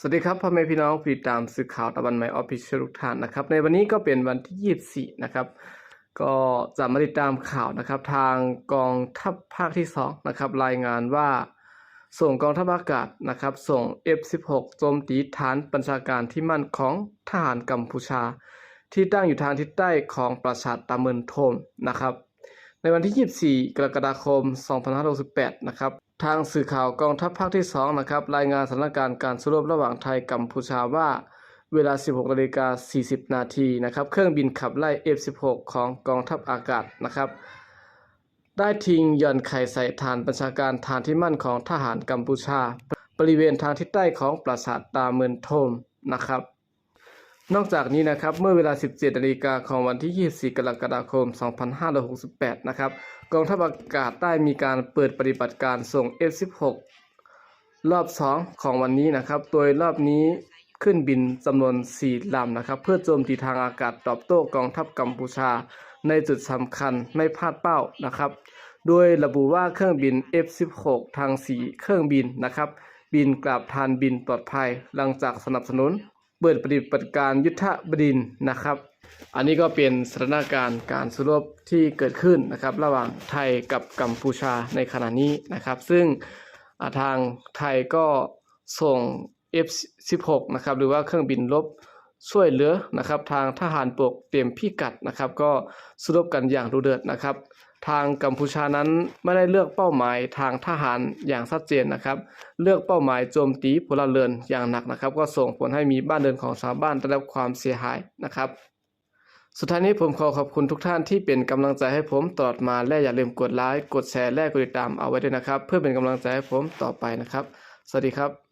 สวัสดีครับพ่อแม่พี่น้องผิดตามสื่อข่าวตะวันใหม่ออฟฟิเชียลทุกท่านนะครับ ในวันนี้ก็เป็นวันที่ 24 นะครับ ก็จะมาติดตามข่าวนะครับ ทางกองทัพภาคที่ 2 นะครับ รายงานว่า ส่งกองทัพอากาศนะครับ ส่ง F16 โจมตีฐานบัญชาการที่มั่นของทหารกัมพูชา ที่ตั้งอยู่ทางทิศใต้ของปราสาทตาเมินโทมนะครับ ในวันที่ 24 กรกฎาคม 2568 นะครับ ทางสื่อข่าวกองทัพภาคที่ 2 นะครับ รายงานสถานการณ์การสู้รบระหว่างไทยกัมพูชาว่าเวลา 16นาฬิกา40 นาทีนะครับ เครื่องบินขับไล่ F16 ของกองทัพอากาศนะครับ ได้ทิ้งย่อนไข่ใส่ฐานประชาการฐานที่มั่นของทหารกัมพูชา บริเวณทางทิศใต้ของปราสาทตาเมินโทมนะครับ นอกจากนี้นะครับเมื่อเวลา 17นาฬิกาของวันที่ 24 กรกฎาคม 2568 นะครับกองทัพอากาศได้มีการเปิดปฏิบัติการส่ง F16 รอบ 2 ของวันนี้นะครับ โดยรอบนี้ขึ้นบินจำนวน 4 ลำนะครับ เพื่อโจมตีทางอากาศตอบโต้กองทัพกัมพูชา ในจุดสำคัญไม่พลาดเป้านะครับ โดยระบุว่าเครื่องบิน F16 ทาง 4 เครื่องบินนะครับ บินกลับทานบินปลอดภัย หลังจากสนับสนุน เปิดปฏิบัติการยุทธบดินนะครับ อันนี้ก็เป็นสถานการณ์การสู้รบที่เกิดขึ้นนะครับ ระหว่างไทยกับกัมพูชาในขณะนี้นะครับ ซึ่งทางไทยก็ส่ง F16 นะครับหรือว่าเครื่องบินรบ ช่วยเหลือนะครับ ทางทหารบกเตรียมพิกัดนะครับ ก็สู้รบกันอย่างดุเดือดนะครับ ทางกัมพูชานั้นไม่ได้เลือกเป้าหมายทางทหารอย่างชัดเจนนะครับ เลือกเป้าหมายโจมตีพลเรือนอย่างหนักนะครับ ก็ส่งผลให้มีบ้านเรือนของชาวบ้านได้รับความเสียหายนะครับสุดท้ายนี้ผมขอขอบคุณทุกท่านที่เป็นกำลังใจให้ผมตลอดมาและอย่าลืมกดไลค์กดแชร์และกดติดตามเอาไว้ด้วยนะครับ เพื่อเป็นกำลังใจให้ผมต่อไปนะครับ สวัสดีครับ